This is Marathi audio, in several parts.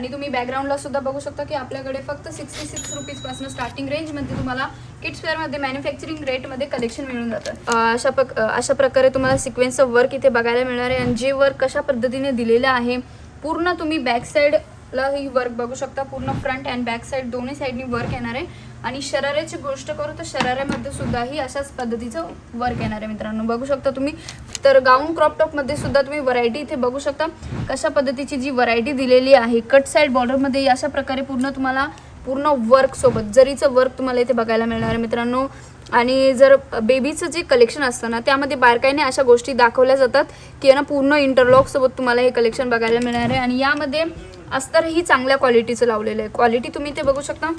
आणि तुम्ही बॅकग्राऊंडला सुद्धा बघू शकता की आपल्याकडे फक्त सिक्स्टी सिक्स रुपीजपासून स्टार्टिंग रेंजमध्ये तुम्हाला किड्स वेअरमध्ये मॅन्युफॅक्चरिंग रेटमध्ये कलेक्शन मिळून जातं. अशा पक अशा प्रकारे तुम्हाला सिक्वेन्सचं वर्क इथे बघायला मिळणार आहे. आणि जे वर्क कशा पद्धतीने दिलेलं आहे पूर्ण तुम्ही बॅक साईडला ही वर्क बघू शकता. पूर्ण फ्रंट अँड बॅक साईड दोन्ही साईडनी वर्क येणार आहे. आणि शराऱ्याची गोष्ट करू तर शराऱ्यामध्ये सुद्धा ही अशाच पद्धतीचं वर्क येणार आहे मित्रांनो. बघू शकता तुम्ही तर गाऊन क्रॉप टॉपमध्ये सुद्धा तुम्ही व्हरायटी इथे बघू शकता. कशा पद्धतीची जी व्हरायटी दिलेली आहे कट साईड बॉर्डरमध्ये अशा प्रकारे पूर्ण तुम्हाला पूर्ण वर्क सोबत जरीचं वर्क तुम्हाला इथे बघायला मिळणार आहे मित्रांनो. आणि जर बेबीचं जे कलेक्शन असतं ना त्यामध्ये बारकाईने अशा गोष्टी दाखवल्या जातात की ना पूर्ण इंटरलॉक सोबत तुम्हाला हे कलेक्शन बघायला मिळणार आहे. आणि यामध्ये अस्तरही चांगल्या क्वालिटीचं लावलेलं आहे. क्वालिटी तुम्ही इथे बघू शकता.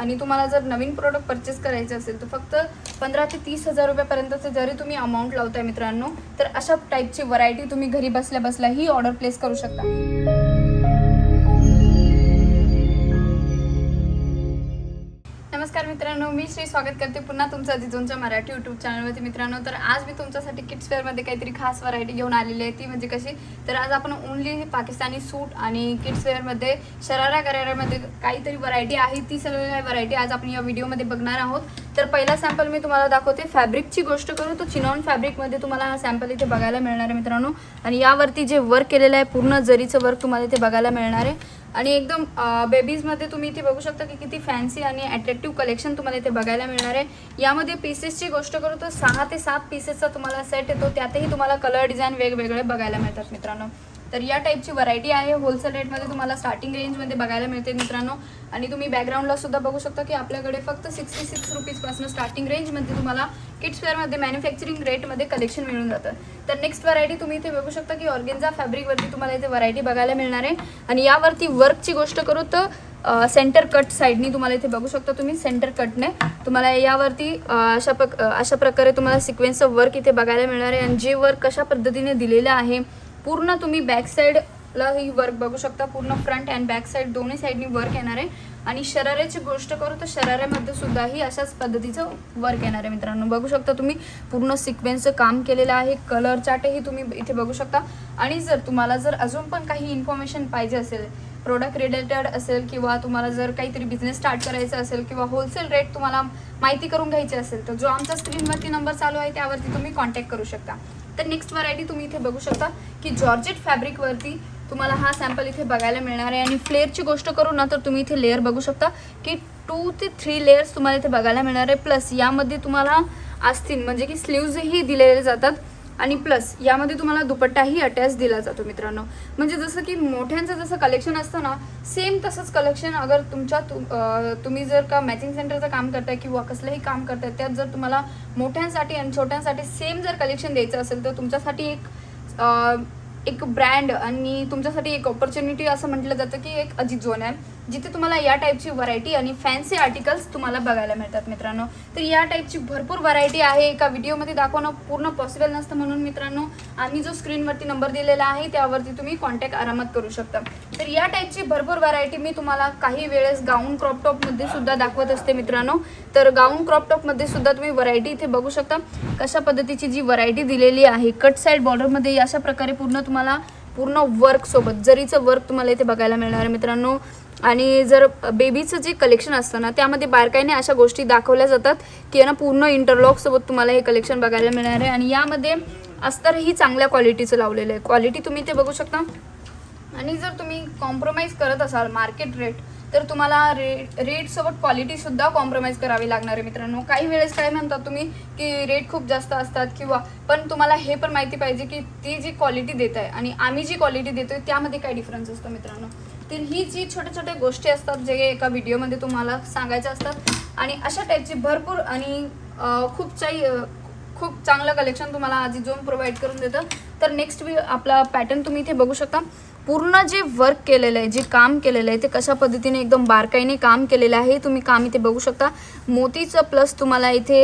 आणि तुम्हाला जर नवीन प्रोडक्ट परचेस करायचे असेल तर फक्त पंधरा ते तीस हजार रुपयापर्यंतचे जरी तुम्ही अमाऊंट लावताय मित्रांनो तर अशा टाईपची व्हरायटी तुम्ही घरी बसल्या बसल्या ही ऑर्डर प्लेस करू शकता. मित्रांनो मी श्री स्वागत करते पुन्हा तुमचं जिजोंच्या मराठी यूट्यूब चॅनलवरती मित्रांनो तर आज मी तुमच्यासाठी किड्स वेअरमध्ये काहीतरी खास व्हरायटी घेऊन आलेली आहे. ती म्हणजे कशी? तर आज आपण ओनली पाकिस्तानी सूट आणि किड्स वेअरमध्ये शरारा गरारामध्ये काहीतरी व्हरायटी आहे. ती सगळी व्हरायटी आज आपण या व्हिडिओमध्ये बघणार आहोत. तर पहिला सॅम्पल मी तुम्हाला दाखवते. फॅब्रिकची गोष्ट करू तर चिनॉन फॅब्रिकमध्ये तुम्हाला हा सॅम्पल इथे बघायला मिळणार आहे मित्रांनो. आणि यावरती जे वर्क केलेलं आहे पूर्ण जरीचं वर्क तुम्हाला इथे बघायला मिळणार आहे. आणि एकदम बेबीजमध्ये तुम्ही इथे बघू शकता की किती फॅन्सी आणि अट्रॅक्टिव्ह कलेक्शन तुम्हाला इथे बघायला मिळणार आहे. यामध्ये पीसेसची गोष्ट करू तर सहा ते सात पीसेसचा तुम्हाला सेट येतो. त्यातही तुम्हाला कलर डिझाईन वेगवेगळे बघायला मिळतात मित्रांनो. तर या टाईपची व्हरायटी आहे. होलसेल रेटमध्ये तुम्हाला स्टार्टिंग रेंजमध्ये बघायला मिळते मित्रांनो. आणि तुम्ही बॅकग्राऊंडला सुद्धा बघू शकता की आपल्याकडे फक्त सिक्स्टी सिक्स रुपीजपासून स्टार्टिंग रेंजमध्ये तुम्हाला किड्स वेअरमध्ये मॅन्युफॅक्चरिंग रेटमध्ये कलेक्शन मिळून जातं. तर नेक्स्ट व्हरायटी तुम्ही इथे बघू शकता की ऑर्गेन्झा फॅब्रिकवरती तुम्हाला इथे व्हरायटी बघायला मिळणार आहे. आणि यावरती वर्कची गोष्ट करू तर सेंटर कट साईडनी तुम्हाला इथे बघू शकता तुम्ही सेंटर कटने तुम्हाला यावरती अशा प्रक अशा प्रकारे तुम्हाला सिक्वेन्सचं वर्क इथे बघायला मिळणार आहे. आणि जे वर्क कशा पद्धतीने दिलेलं आहे पूर्ण तुम्ही बॅक साईडला ही वर्क बघू शकता. पूर्ण फ्रंट अँड बॅक साईड दोन्ही साईडनी वर्क येणार आहे. आणि शराऱ्याची गोष्ट करू तर शराऱ्यामध्ये सुद्धाही अशाच पद्धतीचं वर्क येणार आहे मित्रांनो. बघू शकता तुम्ही पूर्ण सिक्वेन्सचं काम केलेलं आहे. कलर चार्टही तुम्ही इथे बघू शकता. आणि जर तुम्हाला जर अजून पण काही इन्फॉर्मेशन पाहिजे असेल प्रोडक्ट रिलेटेड असेल किंवा तुम्हाला जर काहीतरी बिझनेस स्टार्ट करायचा असेल किंवा होलसेल रेट तुम्हाला माहिती करून घ्यायची असेल तर जो आमचा स्क्रीनवरती नंबर चालू आहे त्यावरती तुम्ही कॉन्टॅक्ट करू शकता. तर नेक्स्ट व्हरायटी तुम्ही इथे बघू शकता की जॉर्जेट फॅब्रिकवरती तुम्हाला हा सॅम्पल इथे बघायला मिळणार आहे. आणि फ्लेअरची गोष्ट करू ना तर तुम्ही इथे लेअर बघू शकता की टू ते थ्री लेअर्स तुम्हाला इथे बघायला मिळणार आहे. प्लस यामध्ये तुम्हाला आस्तीन म्हणजे की स्लीव्जही दिलेले जातात. आणि प्लस यामध्ये तुम्हाला दुपट्टाही अटॅच दिला जातो मित्रांनो. म्हणजे जसं की मोठ्यांचं जसं कलेक्शन असतं ना सेम तसंच कलेक्शन अगर तुमच्या तु- तुम्ही जर का मॅचिंग सेंटरचं काम करताय किंवा कसलंही काम करताय त्यात जर तुम्हाला मोठ्यांसाठी आणि छोट्यांसाठी सेम जर कलेक्शन द्यायचं असेल तर तुमच्यासाठी एक एक ब्रँड आणि तुमच्यासाठी एक ऑपॉर्च्युनिटी असं म्हटलं जातं की एक अजित झोन आहे. जिथे तुम्हाला या टाईपची व्हरायटी आणि फॅन्सी आर्टिकल्स तुम्हाला बघायला मिळतात मित्रांनो. तर या टाईपची भरपूर व्हरायटी आहे. एका व्हिडिओमध्ये दाखवणं पूर्ण पॉसिबल नसतं म्हणून मित्रांनो आम्ही जो स्क्रीनवरती नंबर दिलेला आहे त्यावरती तुम्ही कॉन्टॅक्ट आरामात करू शकता. तर या टाईपची भरपूर व्हरायटी मी तुम्हाला काही वेळेस गाऊन क्रॉप टॉपमध्ये सुद्धा दाखवत असते मित्रांनो. तर गाऊन क्रॉप टॉपमध्ये सुद्धा तुम्ही व्हरायटी इथे बघू शकता. कशा पद्धतीची जी व्हरायटी दिलेली आहे कट साईड बॉर्डरमध्ये अशा प्रकारे पूर्ण तुम्हाला पूर्ण वर्कसोबत जरीचं वर्क तुम्हाला इथे बघायला मिळणार आहे मित्रांनो. आणि जर बेबीचं जे कलेक्शन असतं ना त्यामध्ये बारकाईने अशा गोष्टी दाखवल्या जातात की ना पूर्ण इंटरलॉकसोबत तुम्हाला हे कलेक्शन बघायला मिळणार आहे. आणि यामध्ये अस्तरही चांगल्या क्वालिटीचं लावलेलं आहे. क्वालिटी तुम्ही इथे बघू शकता. आणि जर तुम्ही कॉम्प्रोमाइज करत असाल मार्केट रेट तर तुम्हाला रेट रेटसोबत क्वालिटीसुद्धा कॉम्प्रोमाइज करावी लागणार आहे मित्रांनो. काही वेळेस काय म्हणतात तुम्ही की रेट खूप जास्त असतात किंवा पण तुम्हाला हे पण माहिती पाहिजे की ती जी क्वालिटी देत आहे आणि आम्ही जी क्वालिटी देतो आहे त्यामध्ये काय डिफरन्स असतो मित्रांनो? तर ही जी छोट्या छोट्या गोष्टी असतात जे एका व्हिडिओमध्ये तुम्हाला सांगायच्या असतात आणि अशा टाईपची भरपूर आणि खूप काही खूप चांगलं कलेक्शन तुम्हाला आजी झोम प्रोव्हाइड करून देतं. तर नेक्स्ट आपला पॅटर्न तुम्ही इथे बघू शकता. पूर्ण जे वर्क केलेलं आहे जे काम केलेलं आहे ते कशा पद्धतीने एकदम बारकाईने काम केलेलं आहे तुम्ही काम इथे बघू शकता. मोतीचं प्लस तुम्हाला इथे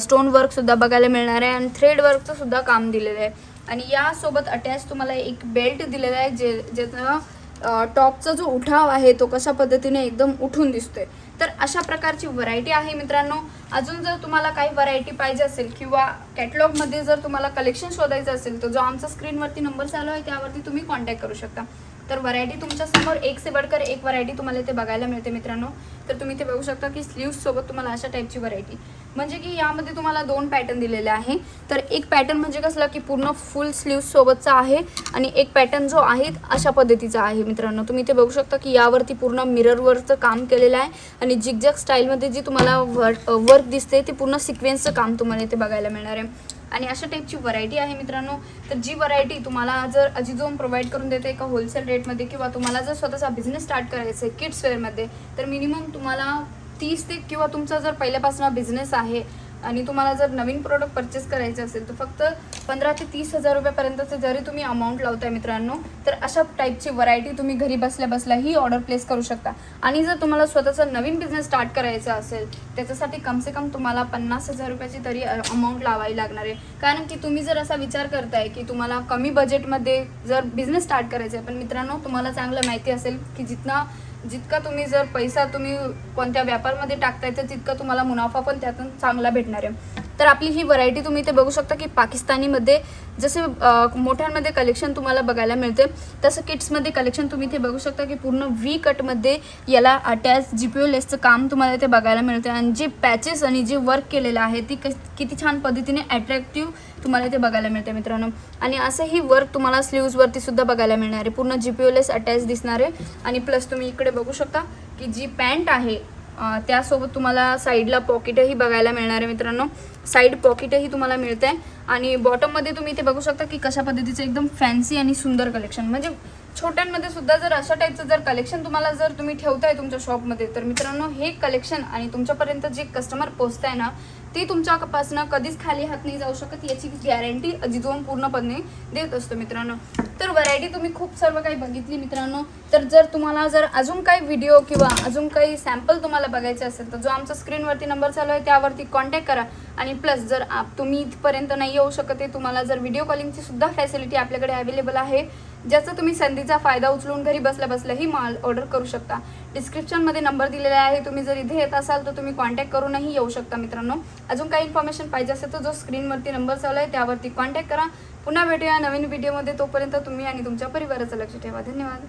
स्टोन वर्कसुद्धा बघायला मिळणार आहे आणि थ्रेड वर्कचं सुद्धा काम दिलेलं आहे. आणि यासोबत अटॅच तुम्हाला एक बेल्ट दिलेला आहे जे ज्याचं टॉपचा जो उठाव आहे तो कशा पद्धतीने एकदम उठून दिसतोय. तर अशा प्रकारची व्हरायटी आहे मित्रांनो. अजून जर तुम्हाला काही व्हरायटी पाहिजे असेल किंवा कॅटलॉगमध्ये जर तुम्हाला कलेक्शन शोधायचं असेल तर जो आमचा स्क्रीनवरती नंबर चालू आहे त्यावरती तुम्ही कॉन्टॅक्ट करू शकता. तर व्हरायटी तुमच्यासमोर एक से बडकर एक व्हरायटी तुम्हाला इथे बघायला मिळते मित्रांनो. तर तुम्ही इथे बघू शकता की स्लीव्स सोबत तुम्हाला अशा टाईपची व्हरायटी म्हणजे की यामध्ये तुम्हाला दोन पॅटर्न दिलेले आहे. तर एक पॅटर्न म्हणजे कसला की पूर्ण फुल स्लीव्स सोबतचा आहे आणि एक पॅटर्न जो आहे अशा पद्धतीचा आहे मित्रांनो. तुम्ही इथे बघू शकता की यावरती पूर्ण मिररवरचं काम केलेलं आहे आणि आणि जिगजॅग स्टाईलमध्ये जी तुम्हाला वर्क वर्क दिसते ते पूर्ण सिक्वेन्सचं काम तुम्हाला इथे बघायला मिळणार आहे. आणि अशा टाईपची व्हरायटी आहे मित्रांनो. तर जी व्हरायटी तुम्हाला जर अजिझोन प्रोव्हाइड करून देते एका होलसेल रेटमध्ये किंवा तुम्हाला जर स्वतःचा बिझनेस स्टार्ट करायचा आहे किड्सवेअरमध्ये तर मिनिमम तुम्हाला तीस ते किंवा तुमचा जर पहिल्यापासून बिझनेस आहे आणि तुम्हाला जर नवीन प्रोडक्ट परचेस करायचे असेल तर फक्त पंधरा ते तीस हजार रुपयापर्यंतचे जरी तुम्ही अमाऊंट लावताय मित्रांनो तर अशा टाईपची व्हरायटी तुम्ही घरी बसल्या बसल्या ही ऑर्डर प्लेस करू शकता. आणि जर तुम्हाला स्वतःचा नवीन बिझनेस स्टार्ट करायचा असेल त्याच्यासाठी कमसे कम तुम्हाला पन्नास हजार रुपयाची तरी अमाऊंट लावावी लागणार आहे. कारण की तुम्ही जर असा विचार करताय की तुम्हाला कमी बजेटमध्ये जर बिझनेस स्टार्ट करायचा आहे पण मित्रांनो तुम्हाला चांगलं माहिती असेल की जितना जितका तुम्ही जर पैसा तुम्ही कोणत्या व्यापारमध्ये टाकताय तर तितका तुम्हाला मुनाफा पण त्यातून चांगला भेटणार आहे. तर आपली ही व्हरायटी तुम्ही इथे बघू शकता की पाकिस्तानीमध्ये जसे मोठ्यांमध्ये कलेक्शन तुम्हाला बघायला मिळते तसं किट्समध्ये कलेक्शन तुम्ही इथे बघू शकता की पूर्ण व्ही कटमध्ये याला अटॅच जी पी लेसचं काम तुम्हाला इथे बघायला मिळते. आणि जे पॅचेस आणि जे वर्क केलेलं आहे ती किती छान पद्धतीने अट्रॅक्टिव्ह तुम्हाला इथे बघायला मिळते मित्रांनो. आणि असं ही वर्क तुम्हाला स्लीव्सवरती सुद्धा बघायला मिळणार आहे. पूर्ण जी पी लेस अटॅच दिसणार आहे. आणि प्लस तुम्ही इकडे बघू शकता की जी पॅन्ट आहे त्यासोबत तुम्हाला साईडला पॉकेटही बघायला मिळणार आहे मित्रांनो. साईड पॉकेटही तुम्हाला मिळतं आहे आणि बॉटममध्ये तुम्ही इथे बघू शकता की कशा पद्धतीचं एकदम फॅन्सी आणि सुंदर कलेक्शन म्हणजे छोट्यांमध्ये सुद्धा जर अशा टाईपचं जर कलेक्शन तुम्हाला जर तुम्ही ठेवताय तुमच्या शॉपमध्ये तर मित्रांनो हे कलेक्शन आणि तुमच्यापर्यंत जे कस्टमर पोचताय ना ते तुमच्यापासून कधीच खाली हात नाही जाऊ शकत याची गॅरंटी जिजवून पूर्णपणे देत असतो मित्रांनो. तर व्हरायटी तुम्ही खूप सर्व काही बघितली मित्रांनो. तर जर तुम्हाला जर अजून काही व्हिडिओ किंवा अजून काही सॅम्पल तुम्हाला बघायचे असेल तर जो आमचा स्क्रीनवरती नंबर चालू आहे त्यावरती कॉन्टॅक्ट करा. आणि प्लस जर आप तुम्ही इथपर्यंत नाही येऊ शकत आहे तुम्हाला जर व्हिडिओ कॉलिंगची सुद्धा फॅसिलिटी आपल्याकडे अवेलेबल आहे ज्याचा तुम्ही संधीचा फायदा उचलून घरी बसल्या बसल्याही माल ऑर्डर करू शकता. डिस्क्रिप्शनमध्ये नंबर दिलेला आहे तुम्ही जर इथे येत असाल तर तुम्ही कॉन्टॅक्ट करूनही येऊ शकता मित्रांनो. अजून काही इन्फॉर्मेशन पाहिजे असेल तर जो स्क्रीनवरती नंबर चालू आहे त्यावरती कॉन्टॅक्ट करा. पुन्हा भेटूया नवीन व्हिडिओमध्ये तोपर्यंत तुम्ही आणि तुमच्या परिवाराचं लक्ष ठेवा. धन्यवाद.